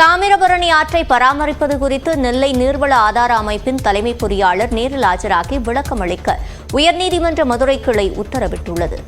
தாமிரபரணி ஆற்றை பராமரிப்பது குறித்து நெல்லை நீர்வள ஆதார அமைப்பின் தலைமை பொறியாளர் நேரில் ஆஜராகி விளக்கம் அளிக்க உயர்நீதிமன்ற மதுரை கிளை உத்தரவிட்டுள்ளது.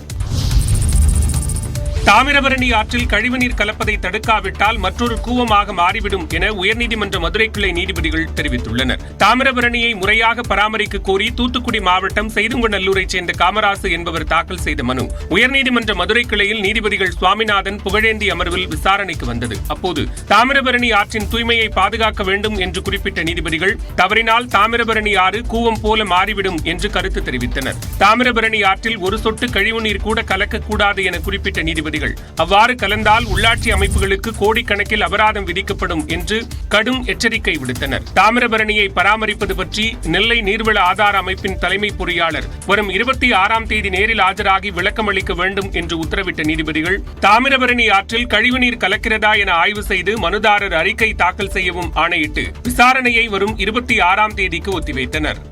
தாமிரபரணி ஆற்றில் கழிவுநீர் கலப்பதை தடுக்காவிட்டால் மற்றொரு கூவமாக மாறிவிடும் என உயர்நீதிமன்ற மதுரை கிளை நீதிபதிகள் தெரிவித்துள்ளனர். தாமிரபரணியை முறையாக பராமரிக்க கோரி தூத்துக்குடி மாவட்டம் செய்துங்கநல்லூரைச் சேர்ந்த காமராசு என்பவர் தாக்கல் செய்த மனு. உயர்நீதிமன்ற மதுரை கிளையில் நீதிபதிகள் சுவாமிநாதன் புகழேந்தி அமர்வில் விசாரணைக்கு வந்தது. அப்போது தாமிரபரணி ஆற்றின் தூய்மையை பாதுகாக்க வேண்டும் என்று குறிப்பிட்ட நீதிபதிகள் தவறினால் தாமிரபரணி ஆறு கூவம் போல மாறிவிடும் என்று கருத்து தெரிவித்தனர். தாமிரபரணி ஆற்றில் ஒரு சொட்டு கழிவுநீர் கூட கலக்கக்கூடாது என குறிப்பிட்ட நீதிபதிகள் அவ்வாறு கலந்தால் உள்ளாட்சி அமைப்புகளுக்கு கோடிக்கணக்கில் அபராதம் விதிக்கப்படும் என்று கடும் எச்சரிக்கை விடுத்தனர். தாமிரபரணியை பராமரிப்பது பற்றி நெல்லை நீர்வள ஆதார அமைப்பின் தலைமை பொறியாளர் வரும் இருபத்தி ஆறாம் தேதி நேரில் ஆஜராகி விளக்கம் அளிக்க வேண்டும் என்று உத்தரவிட்ட நீதிபதிகள் தாமிரபரணி ஆற்றில் கழிவுநீர் கலக்கிறதா என ஆய்வு செய்து மனுதாரர் அறிக்கை தாக்கல் செய்யவும் ஆணையிட்டு விசாரணையை வரும் இருபத்தி ஆறாம் தேதிக்கு ஒத்திவைத்தனர்.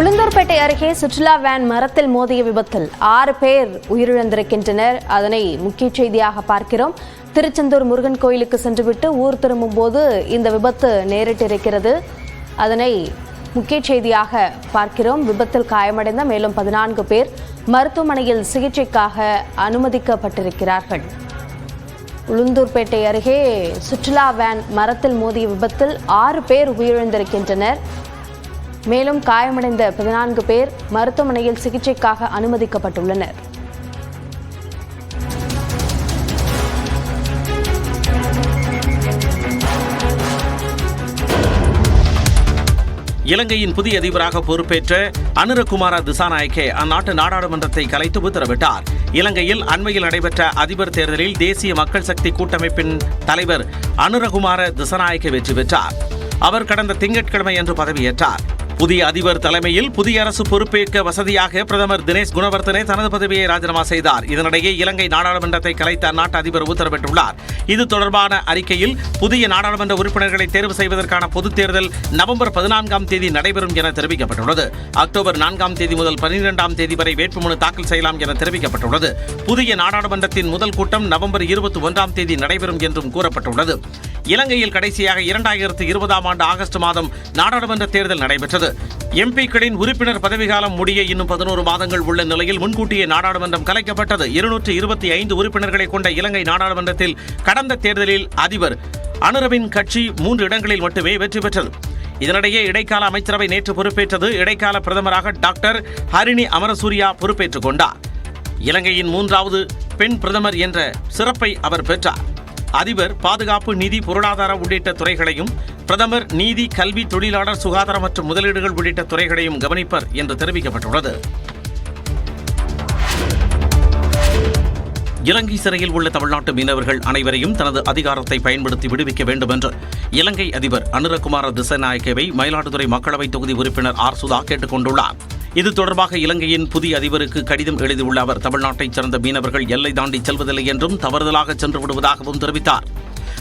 உளுந்தூர்பேட்டை அருகே சுற்றுலா வேன் மரத்தில் மோதிய விபத்தில் ஆறு பேர் உயிரிழந்திருக்கின்றனர். அதனை முக்கிய செய்தியாக பார்க்கிறோம். திருச்செந்தூர் முருகன் கோயிலுக்கு சென்றுவிட்டு ஊர் திரும்பும் போது இந்த விபத்து நேரிட்டிருக்கிறது. அதனை முக்கிய செய்தியாக பார்க்கிறோம். விபத்தில் காயமடைந்த மேலும் பதினான்கு பேர் மருத்துவமனையில் சிகிச்சைக்காக அனுமதிக்கப்பட்டிருக்கிறார்கள். உளுந்தூர்பேட்டை அருகே சுற்றுலா வேன் மரத்தில் மோதிய விபத்தில் ஆறு பேர் உயிரிழந்திருக்கின்றனர். மேலும் காயமடைந்த பதினான்கு பேர் மருத்துவமனையில் சிகிச்சைக்காக அனுமதிக்கப்பட்டுள்ளனர். இலங்கையின் புதிய அதிபராக பொறுப்பேற்ற அனுரகுமார திசாநாயக்கே அந்நாட்டு நாடாளுமன்றத்தை கலைத்து உத்தரவிட்டார். இலங்கையில் அண்மையில் நடைபெற்ற அதிபர் தேர்தலில் தேசிய மக்கள் சக்தி கூட்டமைப்பின் தலைவர் அனுரகுமார திசாநாயக்கே வெற்றி பெற்றார். அவர் கடந்த திங்கட்கிழமை அன்று பதவியேற்றார். புதிய அதிபர் தலைமையில் புதிய அரசு பொறுப்பேற்க வசதியாக பிரதமர் தினேஷ் குணவர்த்தனே தனது பதவியை ராஜினாமா செய்தார். இதனிடையே இலங்கை நாடாளுமன்றத்தை கலைத்த அந்நாட்டு அதிபர் உத்தரவிட்டுள்ளார். இது தொடர்பான அறிக்கையில் புதிய நாடாளுமன்ற உறுப்பினர்களை தேர்வு செய்வதற்கான பொதுத் தேர்தல் நவம்பர் பதினான்காம் தேதி நடைபெறும் என தெரிவிக்கப்பட்டுள்ளது. அக்டோபர் நான்காம் தேதி முதல் பனிரெண்டாம் தேதி வரை வேட்புமனு தாக்கல் செய்யலாம் என தெரிவிக்கப்பட்டுள்ளது. புதிய நாடாளுமன்றத்தின் முதல் கூட்டம் நவம்பர் இருபத்தி ஒன்றாம் தேதி நடைபெறும் என்றும் கூறப்பட்டுள்ளது. இலங்கையில் கடைசியாக இரண்டாயிரத்து இருபதாம் ஆண்டு ஆகஸ்ட் மாதம் நாடாளுமன்ற தேர்தல் நடைபெற்றது. எம்பிக்களின் உறுப்பினர் பதவிகாலம் முடிய இன்னும் பதினோரு மாதங்கள் உள்ள நிலையில் முன்கூட்டியே நாடாளுமன்றம் கலைக்கப்பட்டது. இருநூற்று இருபத்தி ஐந்து உறுப்பினர்களை கொண்ட இலங்கை நாடாளுமன்றத்தில் கடந்த தேர்தலில் அதிபர் அனுரவின் கட்சி மூன்று இடங்களில் மட்டுமே வெற்றி பெற்றது. இதனிடையே இடைக்கால அமைச்சரவை நேற்று பொறுப்பேற்றது. இடைக்கால பிரதமராக டாக்டர் ஹரிணி அமரசூரியா பொறுப்பேற்றுக் கொண்டார். இலங்கையின் மூன்றாவது பெண் பிரதமர் என்ற சிறப்பை அவர் பெற்றார். அதிபர் பாதுகாப்பு நிதி பொருளாதார உள்ளிட்ட துறைகளையும் பிரதமர் நீதி கல்வி தொழிலாளர் சுகாதாரம் மற்றும் முதலீடுகள் உள்ளிட்ட துறைகளையும் கவனிப்பர் என்று தெரிவிக்கப்பட்டுள்ளது. இலங்கை சிறையில் உள்ள தமிழ்நாட்டு மீனவர்கள் அனைவரையும் தனது அதிகாரத்தை பயன்படுத்தி விடுவிக்க வேண்டும் என்று இலங்கை அதிபர் அனுரகுமார திசநாயக்கவை மயிலாடுதுறை மக்களவைத் தொகுதி உறுப்பினர் ஆர் சுதா கேட்டுக் கொண்டுள்ளார். இது தொடர்பாக இலங்கையின் புதிய அதிபருக்கு கடிதம் எழுதியுள்ள அவர் தமிழ்நாட்டைச் சேர்ந்த மீனவர்கள் எல்லை தாண்டி செல்வதில்லை என்றும் தவறுதலாக சென்று விடுவதாகவும் தெரிவித்தார்.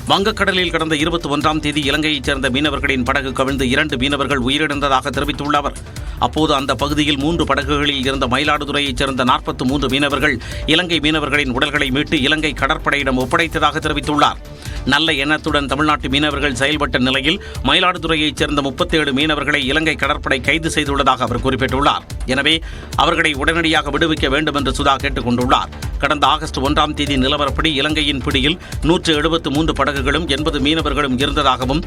வங்கக்கடலில் கடந்த இருபத்தி ஒன்றாம் தேதி இலங்கையைச் சேர்ந்த மீனவர்களின் படகு கவிழ்ந்து இரண்டு மீனவர்கள் உயிரிழந்ததாக தெரிவித்துள்ள அவர். அப்போது அந்த பகுதியில் மூன்று படகுகளில் இருந்த மயிலாடுதுறையைச் சேர்ந்த நாற்பத்தி மூன்று மீனவர்கள் இலங்கை மீனவர்களின் உடல்களை மீட்டு இலங்கை கடற்படையிடம் ஒப்படைத்ததாக தெரிவித்துள்ளார். நல்ல எண்ணத்துடன் தமிழ்நாட்டு மீனவர்கள் செயல்பட்ட நிலையில் மயிலாடுதுறையைச் சேர்ந்த முப்பத்தேழு மீனவர்களை இலங்கை கடற்படை கைது செய்துள்ளதாக அவர் குறிப்பிட்டுள்ளார். எனவே அவர்களை உடனடியாக விடுவிக்க வேண்டும் என்று சுதா கேட்டுக் கொண்டுள்ளார் கடந்த ஆகஸ்ட் ஒன்றாம் தேதி நிலவரப்படி இலங்கையின் பிடியில் நூற்று எழுபத்து மூன்று படகுகளும் எண்பது மீனவர்களும் இருந்ததாகவும்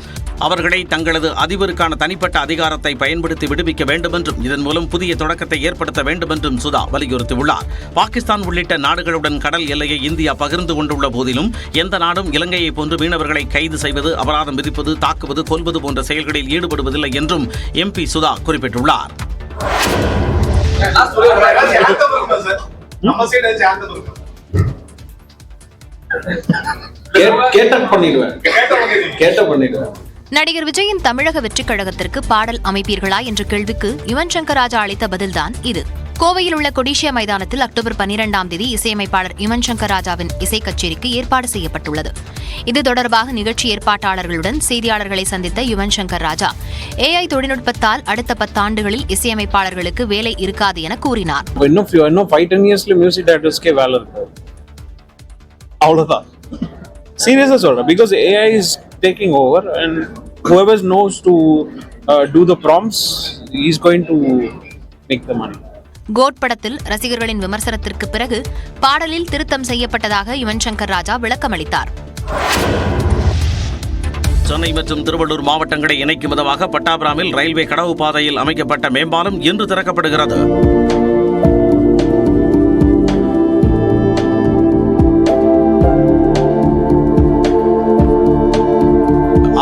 அவர்களை தங்களது அதிபருக்கான தனிப்பட்ட அதிகாரத்தை பயன்படுத்தி விடுவிக்க வேண்டும் என்றும் இதன் மூலம் புதிய தொடக்கத்தை ஏற்படுத்த வேண்டும் என்றும் சுதா வலியுறுத்தியுள்ளார். பாகிஸ்தான் உள்ளிட்ட நாடுகளுடன் கடல் எல்லையை இந்தியா பகிர்ந்து கொண்டுள்ள போதிலும் எந்த நாடும் இலங்கையை போன்று மீனவர்களை கைது செய்வது அபராதம் விதிப்பது தாக்குவது கொல்வது போன்ற செயல்களில் ஈடுபடுவதில்லை என்றும் எம்பி சுதா குறிப்பிட்டுள்ளார். நடிகர் விஜயின் தமிழக வெற்றிக் கழகத்திற்கு பாடல் அமைப்பீர்களா என்ற கேள்விக்கு யுவன் சங்கர் ராஜா அளித்த பதில்தான் இது. கோவையில் உள்ள கொடிஷியா மைதானத்தில் அக்டோபர் பனிரெண்டாம் தேதி இசையமைப்பாளர் யுவன் சங்கர் ராஜாவின் இசை கச்சேரிக்கு ஏற்பாடு செய்யப்பட்டுள்ளது. இது தொடர்பாக நிகழ்ச்சி ஏற்பாட்டாளர்களுடன் செய்தியாளர்களை சந்தித்த யுவன் சங்கர் ராஜா ஏஐ தொழில்நுட்பத்தால் அடுத்த பத்தாண்டுகளில் இசையமைப்பாளர்களுக்கு வேலை இருக்காது என கூறினார். இப்போ இன்னும் few- அவ்வளோதான் சீரியஸாக சொல்கிறேன் because AI is taking over and whoever knows to uh, do the prompts is going to make the GOAT படத்தில் ரசிகர்களின் விமர்சனத்திற்கு பிறகு பாடலில் திருத்தம் செய்யப்பட்டதாக யுவன் சங்கர் ராஜா விளக்கமளித்தார். சென்னை மற்றும் திருவள்ளூர் மாவட்டங்களை இணைக்கும் விதமாக பட்டாபிராமில் ரயில்வே கடவு பாதையில் அமைக்கப்பட்ட மேம்பாலம் இன்று திறக்கப்படுகிறது.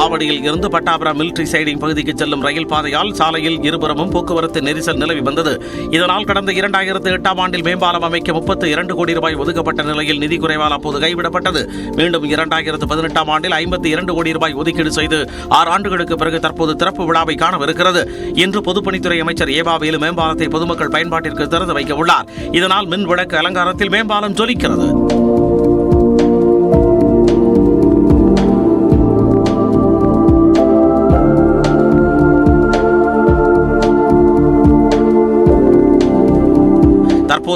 ஆவடியில் இருந்து பட்டாபுரா மிலிட்டரி சைடிங் பகுதிக்கு செல்லும் ரயில் பாதையால் சாலையில் இருபுறமும் போக்குவரத்து நெரிசல் நிலவி வந்தது. இதனால் கடந்த இரண்டாயிரத்து எட்டாம் ஆண்டில் மேம்பாலம் அமைக்க முப்பத்து இரண்டு கோடி ரூபாய் ஒதுக்கப்பட்ட நிலையில் நிதி குறைவால் அப்போது கைவிடப்பட்டது. மீண்டும் இரண்டாயிரத்து பதினெட்டாம் ஆண்டில் ஐம்பத்தி இரண்டு கோடி ரூபாய் ஒதுக்கீடு செய்து ஆறு ஆண்டுகளுக்கு பிறகு தற்போது திறப்பு விழாவை காணவிருக்கிறது. இன்று பொதுப்பணித்துறை அமைச்சர் ஏவாவியில் மேம்பாலத்தை பொதுமக்கள் பயன்பாட்டிற்கு திறந்து வைக்க உள்ளார். இதனால் மின் விளக்கு அலங்காரத்தில் மேம்பாலம் ஜொலிக்கிறது.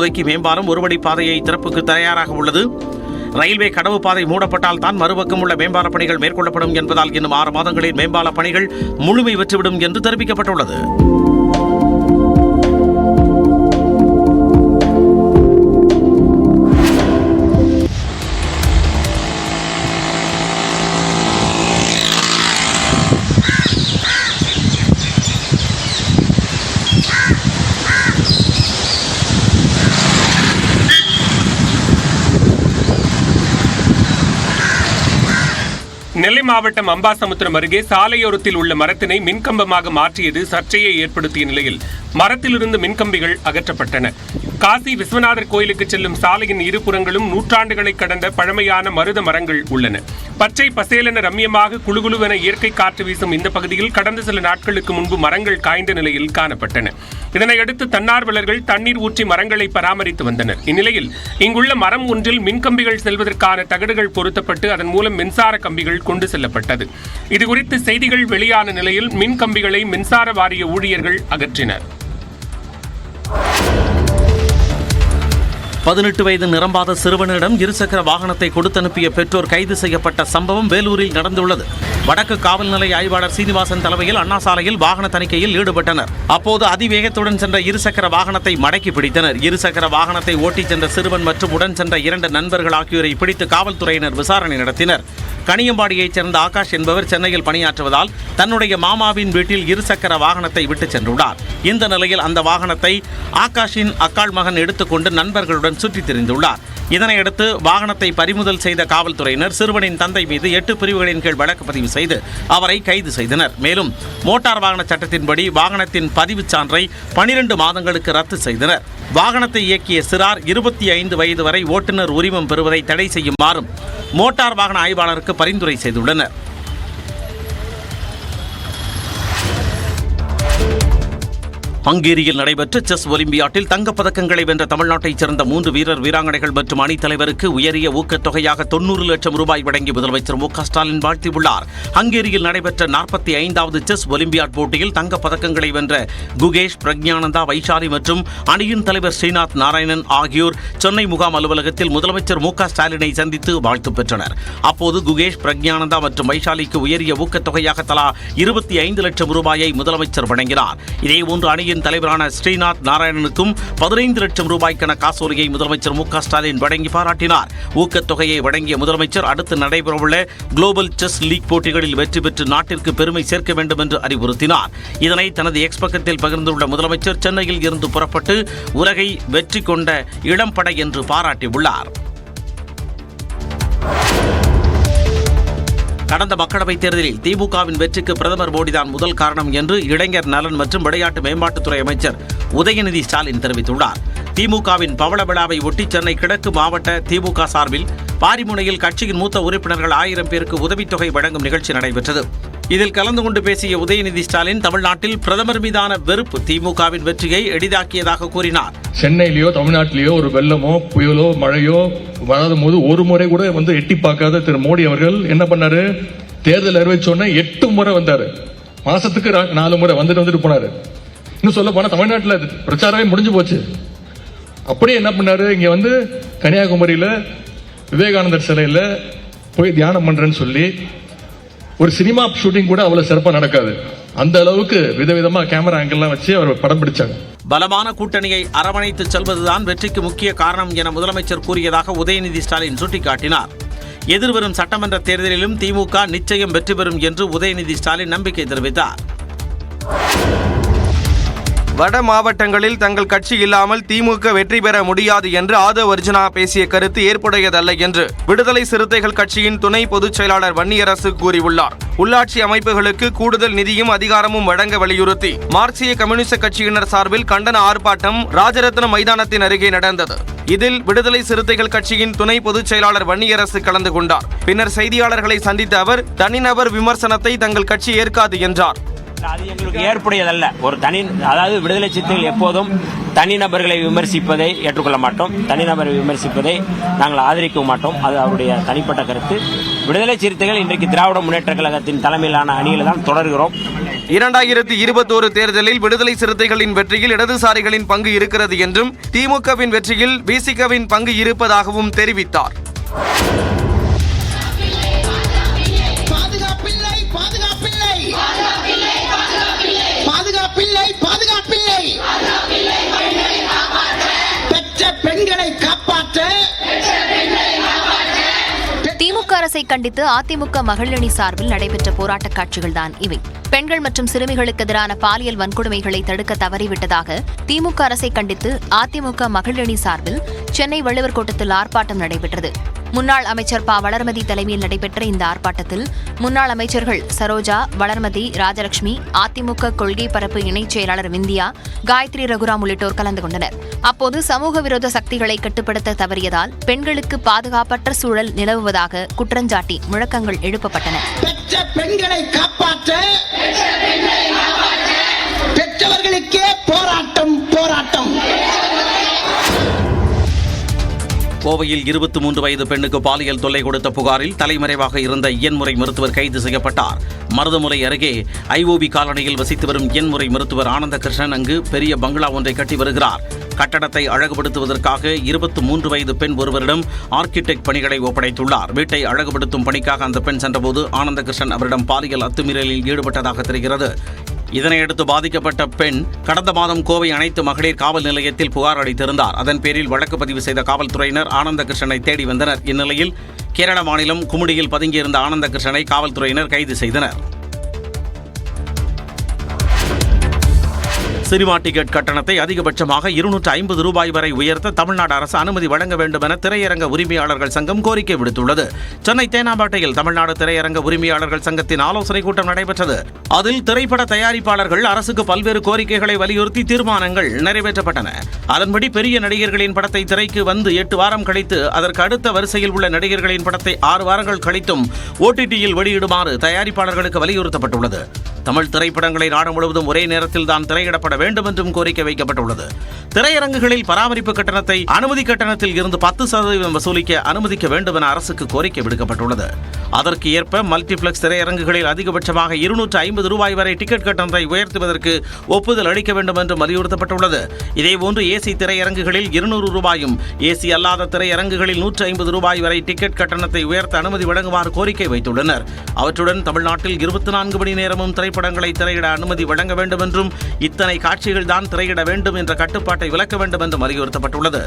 தற்போதைக்கு மேம்பாலம் ஒருவழி பாதையை திறப்புக்கு தயாராக உள்ளது. ரயில்வே கடவு பாதை மூடப்பட்டால் தான் மறுபக்கம் உள்ள மேம்பால பணிகள் மேற்கொள்ளப்படும் என்பதால் இன்னும் ஆறு மாதங்களில் மேம்பால பணிகள் முழுமை பெற்றுவிடும் என்று தெரிவிக்கப்பட்டுள்ளது. மாவட்டம் அம்பாசமுத்திரம் அருகே சாலையோரத்தில் உள்ள மரத்தினை மின்கம்பமாக மாற்றியது சர்ச்சையை ஏற்படுத்திய நிலையில் மரத்திலிருந்து மின்கம்பிகள் அகற்றப்பட்டன. காசி விஸ்வநாதர் கோயிலுக்கு செல்லும் சாலையின் இருபுறங்களும் நூற்றாண்டுகளை கடந்த பழமையான மருத மரங்கள் உள்ளன. பச்சை பசேலென ரம்யமாக குழுகுழுவென இயற்கை காற்று வீசும் இந்த பகுதியில் கடந்த சில நாட்களுக்கு முன்பு மரங்கள் காய்ந்த நிலையில் காணப்பட்டன. இதனையடுத்து தன்னார்வலர்கள் தண்ணீர் ஊற்றி மரங்களை பராமரித்து வந்தனர். இந்நிலையில் இங்குள்ள மரம் ஒன்றில் மின்கம்பிகள் செல்வதற்கான தகடுகள் பொருத்தப்பட்டு அதன் மூலம் மின்சார கம்பிகள் கொண்டு செல்லப்பட்டது. இதுகுறித்து செய்திகள் வெளியான நிலையில் மின் கம்பிகளை மின்சார வாரிய ஊழியர்கள் அகற்றினர். பதினெட்டு வயது நிரம்பாத சிறுவனிடம் இருசக்கர வாகனத்தை கொடுத்தனுப்பிய பெற்றோர் கைது செய்யப்பட்ட சம்பவம் வேலூரில் நடந்துள்ளது. வடக்கு காவல் நிலைய ஆய்வாளர் சீனிவாசன் தலைமையில் அண்ணா சாலையில் வாகன தணிக்கையில் ஈடுபட்டனர். அப்போது அதிவேகத்துடன் சென்ற இருசக்கர வாகனத்தை மடக்கி பிடித்தனர். இருசக்கர வாகனத்தை ஓட்டிச் சென்ற சிறுவன் மற்றும் உடன் சென்ற இரண்டு நண்பர்கள் ஆகியோரை பிடித்து காவல்துறையினர் விசாரணை நடத்தினர். கனியம்பாடியைச் சேர்ந்த ஆகாஷ் என்பவர் சென்னையில் பணியாற்றுவதால் தன்னுடைய மாமாவின் வீட்டில் இருசக்கர வாகனத்தை விட்டுச் சென்றுள்ளார். இந்த நிலையில் அந்த வாகனத்தை ஆகாஷின் அக்காள் மகன் எடுத்துக்கொண்டு நண்பர்களுடன் சுற்றித் திரிந்துள்ளார். இதனையடுத்து வாகனத்தை பறிமுதல் செய்த காவல்துறையினர் சிறுவனின் தந்தை மீது எட்டு பிரிவுகளின் கீழ் வழக்கு பதிவு செய்து அவரை கைது செய்தனர். மேலும் மோட்டார் வாகன சட்டத்தின்படி வாகனத்தின் பதிவுச் சான்றை பனிரெண்டு மாதங்களுக்கு ரத்து செய்தனர். வாகனத்தை இயக்கிய சிறார் இருபத்தி ஐந்து வயது வரை ஓட்டுநர் உரிமம் பெறுவதை தடை செய்யுமாறும் மோட்டார் வாகன ஆய்வாளருக்கு பரிந்துரை செய்துள்ளனர். ஹங்கேரியில் நடைபெற்ற செஸ் ஒலிம்பியாட்டில் தங்கப்பதக்கங்களை வென்ற தமிழ்நாட்டைச் சேர்ந்த மூன்று வீரர் வீராங்கனைகள் மற்றும் அணித் தலைவருக்கு உயரிய ஊக்கத்தொகையாக தொன்னூறு லட்சம் ரூபாய் வழங்கி முதலமைச்சர் மு ஸ்டாலின் வாழ்த்தியுள்ளார். ஹங்கேரியில் நடைபெற்ற நாற்பத்தி ஐந்தாவது செஸ் ஒலிம்பியாட் போட்டியில் தங்கப்பதக்கங்களை வென்ற குகேஷ் பிரக்ஞானந்தா வைஷாலி மற்றும் அணியின் தலைவர் ஸ்ரீநாத் நாராயணன் ஆகியோர் சென்னை முகாம் அலுவலகத்தில் முதலமைச்சர் மு ஸ்டாலினை சந்தித்து வாழ்த்து பெற்றனர். அப்போது குகேஷ் பிரக்ஞானந்தா மற்றும் வைஷாலிக்கு உயரிய ஊக்கத்தொகையாக தலா இருபத்தி ஐந்து லட்சம் ரூபாயை முதலமைச்சர் வழங்கினார். இதேபோன்று அணியின் தலைவரான ஸ்ரீநாத் நாராயணனுக்கும் பதினைந்து லட்சம் ரூபாய்க்கான காசோலையை முதலமைச்சர் மு க ஸ்டாலின் வழங்கி பாராட்டினார். ஊக்கத்தொகையை வழங்கிய முதலமைச்சர் அடுத்து நடைபெறவுள்ள குளோபல் செஸ் லீக் போட்டிகளில் வெற்றி பெற்று நாட்டிற்கு பெருமை சேர்க்க வேண்டும் என்று அறிவுறுத்தினார். இதனை தனது எக்ஸ் பக்கத்தில் பகிர்ந்துள்ள முதலமைச்சர் சென்னையில் இருந்து புறப்பட்டு உலகை வெற்றி கொண்ட இளம்படை என்று பாராட்டியுள்ளார். கடந்த மக்களவைத் தேர்தலில் திமுகவின் வெற்றிக்கு பிரதமர் மோடிதான் முதல் காரணம் என்று இளைஞர் நலன் மற்றும் விளையாட்டு மேம்பாட்டுத்துறை அமைச்சர் உதயநிதி ஸ்டாலின் தெரிவித்துள்ளார். திமுகவின் பவள விழாவை ஒட்டி சென்னை கிழக்கு மாவட்ட திமுக சார்பில் பாரிமுனையில் கட்சியின் மூத்த உறுப்பினர்கள் ஆயிரம் பேருக்கு உதவித்தொகை வழங்கும் நிகழ்ச்சி நடைபெற்றது. இதில் கலந்து கொண்டு பேசிய உதயநிதி ஸ்டாலின் தமிழ்நாட்டில் பிரதமர் மீதான வெறுப்பு திமுகவின் வெற்றியை எளிதாக்கியதாக கூறினார். சென்னையிலேயோ தமிழ்நாட்டிலேயோ ஒரு வெள்ளமோ புயலோ மழையோ வராத போது ஒரு முறை கூட வந்து எட்டி பார்க்காத திரு மோடி அவர்கள் என்ன பண்ணாரு? தேர்தல் அறிவிச்சோன்னே எட்டு முறை வந்தாரு. மாசத்துக்கு நாலு முறை வந்துட்டு வந்துட்டு போனாரு. இன்னும் சொல்ல போனா தமிழ்நாட்டில் பிரச்சாரமே முடிஞ்சு போச்சு. அப்படியே என்ன பண்ணாரு? இங்க வந்து கன்னியாகுமரியில விவேகானந்தர் சிலையில போய் தியானம் பண்றேன்னு சொல்லி ஒரு சினிமா ஷூட்டிங் கூட அவ்வளவு சிறப்பா நடக்காது. அந்த அளவுக்கு விதவிதமா கேமரா ஆங்கிள்லாம் வச்சு அவர் படம் பிடிச்சாங்க பலமான கூட்டணியை அரவணைத்து செல்வதுதான் வெற்றிக்கு முக்கிய காரணம் என முதலமைச்சர் கூறியதாக உதயநிதி ஸ்டாலின் சுட்டிக்காட்டினார். எதிர்வரும் சட்டமன்ற தேர்தலிலும் திமுக நிச்சயம் வெற்றி பெறும் என்று உதயநிதி ஸ்டாலின் நம்பிக்கை தெரிவித்தார். வட மாவட்டங்களில் தங்கள் கட்சி இல்லாமல் திமுக வெற்றி பெற முடியாது என்று ஆதவ் அர்ஜுனா பேசிய கருத்து ஏற்புடையதல்ல என்று விடுதலை சிறுத்தைகள் கட்சியின் துணை பொதுச் செயலாளர் வன்னியரசு கூறியுள்ளார். உள்ளாட்சி அமைப்புகளுக்கு கூடுதல் நிதியும் அதிகாரமும் வழங்க வலியுறுத்தி மார்க்சிய கம்யூனிஸ்ட் கட்சியினர் சார்பில் கண்டன ஆர்ப்பாட்டம் ராஜரத்ன மைதானத்தின் அருகே நடந்தது. இதில் விடுதலை சிறுத்தைகள் கட்சியின் துணை பொதுச் செயலாளர் வன்னியரசு கலந்து கொண்டார். பின்னர் செய்தியாளர்களை சந்தித்த அவர் தனிநபர் விமர்சனத்தை தங்கள் கட்சி ஏற்காது என்றார். அது எங்களுக்கு ஏற்புடையதல்ல. ஒரு தனி அதாவது விடுதலை சிறுத்தைகள் எப்போதும் தனிநபர்களை விமர்சிப்பதை ஏற்றுக்கொள்ள மாட்டோம். தனிநபரை விமர்சிப்பதை நாங்கள் ஆதரிக்க மாட்டோம். அது அவருடைய தனிப்பட்ட கருத்து. விடுதலை சிறுத்தைகள் இன்றைக்கு திராவிட முன்னேற்ற கழகத்தின் தலைமையிலான அணியில் தான் தொடர்கிறோம். இரண்டாயிரத்தி இருபத்தோரு தேர்தலில் விடுதலை சிறுத்தைகளின் வெற்றியில் இடதுசாரிகளின் பங்கு இருக்கிறது என்றும் திமுகவின் வெற்றியில் பிசிகவின் பங்கு இருப்பதாகவும் தெரிவித்தார். கண்டித்து அதிமுக மகளிரணி சார்பில் நடைபெற்ற போராட்டக் காட்சிகள்தான் இவை. பெண்கள் மற்றும் சிறுமிகளுக்கு எதிரான பாலியல் வன்கொடுமைகளை தடுக்க தவறிவிட்டதாக திமுக அரசை கண்டித்து அதிமுக மகளிரணி சார்பில் சென்னை வள்ளுவர் கோட்டத்தில் ஆர்ப்பாட்டம் நடைபெற்றது. முன்னாள் அமைச்சர் ப. வளர்மதி தலைமையில் நடைபெற்ற இந்த ஆர்ப்பாட்டத்தில் முன்னாள் அமைச்சர்கள் சரோஜா வளர்மதி ராஜலட்சுமி அதிமுக கொள்கை பரப்பு இணைச் செயலாளர் விந்தியா காயத்ரி ரகுராம் உள்ளிட்டோர் கலந்து கொண்டனர். அப்போது சமூக விரோத சக்திகளை கட்டுப்படுத்த தவறியதால் பெண்களுக்கு பாதுகாப்பற்ற சூழல் நிலவுவதாக குற்றஞ்சாட்டி முழக்கங்கள் எழுப்பப்பட்டன. பெண்களை காப்பாற்ற பெற்றவர்களுக்கே போராட்டம் போராட்டம். கோவையில் இருபத்தி மூன்று வயது பெண்ணுக்கு பாலியல் தொல்லை கொடுத்த புகாரில் தலைமறைவாக இருந்த எண்முறை மருத்துவர் கைது செய்யப்பட்டார். மருதமுலை அருகே ஐஓபி காலனியில் வசித்து வரும் எண்முறை மருத்துவர் ஆனந்த கிருஷ்ணன் அங்கு பெரிய பங்களா ஒன்றை கட்டி வருகிறார். கட்டடத்தை அழகுபடுத்துவதற்காக இருபத்தி மூன்று வயது பெண் ஒருவரிடம் ஆர்கிடெக்ட் பணிகளை ஒப்படைத்துள்ளார். வீட்டை அழகுபடுத்தும் பணிக்காக அந்த பெண் சென்றபோது ஆனந்த கிருஷ்ணன் அவரிடம் பாலியல் அத்துமீறலில் ஈடுபட்டதாக தெரிகிறது. இதனையடுத்து பாதிக்கப்பட்ட பெண் கடந்த மாதம் கோவை அனைத்து மகளிர் காவல் நிலையத்தில் புகார் அளித்திருந்தார். அதன் பேரில் வழக்கு பதிவு செய்த காவல்துறையினர் ஆனந்தகிருஷ்ணனை தேடி வந்தனர். இந்நிலையில் கேரள மாநிலம் குமுடியில் பதுங்கியிருந்த ஆனந்தகிருஷ்ணனை காவல்துறையினர் கைது செய்தனர். சினிமா டிக்கெட் கட்டணத்தை அதிகபட்சமாக இருநூற்று ஐம்பது ரூபாய் வரை உயர்த்த தமிழ்நாடு அரசு அனுமதி வழங்க வேண்டும் என திரையரங்க உரிமையாளர்கள் சங்கம் கோரிக்கை விடுத்துள்ளது. சென்னை தேனாம்பேட்டையில் தமிழ்நாடு திரையரங்க உரிமையாளர்கள் சங்கத்தின் ஆலோசனை கூட்டம் நடைபெற்றது. அதில் திரைப்பட தயாரிப்பாளர்கள் அரசுக்கு பல்வேறு கோரிக்கைகளை வலியுறுத்தி தீர்மானங்கள் நிறைவேற்றப்பட்டன. அதன்படி பெரிய நடிகர்களின் படத்தை திரைக்கு வந்து எட்டு வாரம் கழித்து அதற்கு அடுத்த வரிசையில் உள்ள நடிகர்களின் படத்தை ஆறு வாரங்கள் கழித்தும் ஓடிடியில் வெளியிடுமாறு தயாரிப்பாளர்களுக்கு வலியுறுத்தப்பட்டுள்ளது. தமிழ் திரைப்படங்களை நாடு முழுவதும் ஒரே நேரத்தில் தான் திரையிடப்பட வேண்டும் என்றும் கோரிக்கை வைக்கப்பட்டுள்ளது. திரையரங்குகளில் பராமரிப்பு கட்டணத்தை அனுமதி கட்டணத்தில் இருந்து பத்து சதவீதம் வசூலிக்க அனுமதிக்க வேண்டும் என அரசுக்கு கோரிக்கை விடுக்கப்பட்டுள்ளது. அதற்கு ஏற்ப மல்டிபிளெக்ஸ் திரையரங்குகளில் அதிகபட்சமாக இருநூற்று ஐம்பது ரூபாய் வரை டிக்கெட் கட்டணத்தை உயர்த்துவதற்கு ஒப்புதல் அளிக்க வேண்டும் என்றும் வலியுறுத்தப்பட்டுள்ளது. இதேபோன்று ஏசி திரையரங்குகளில் இருநூறு ரூபாயும் ஏசி அல்லாத திரையரங்குகளில் நூற்று ஐம்பது ரூபாய் வரை டிக்கெட் கட்டணத்தை உயர்த்த அனுமதி வழங்குமாறு கோரிக்கை வைத்துள்ளனர். அவற்றுடன் தமிழ்நாட்டில் இருபத்தி நான்கு மணி நேரமும் திரைப்படங்களை திரையிட அனுமதி வழங்க வேண்டும் என்றும் இத்தனை காட்சிகள் தான் திரையிட வேண்டும் என்ற கட்டுப்பாட்டை விலக்க வேண்டும் என்றும் வலியுறுத்தப்பட்டுள்ளது.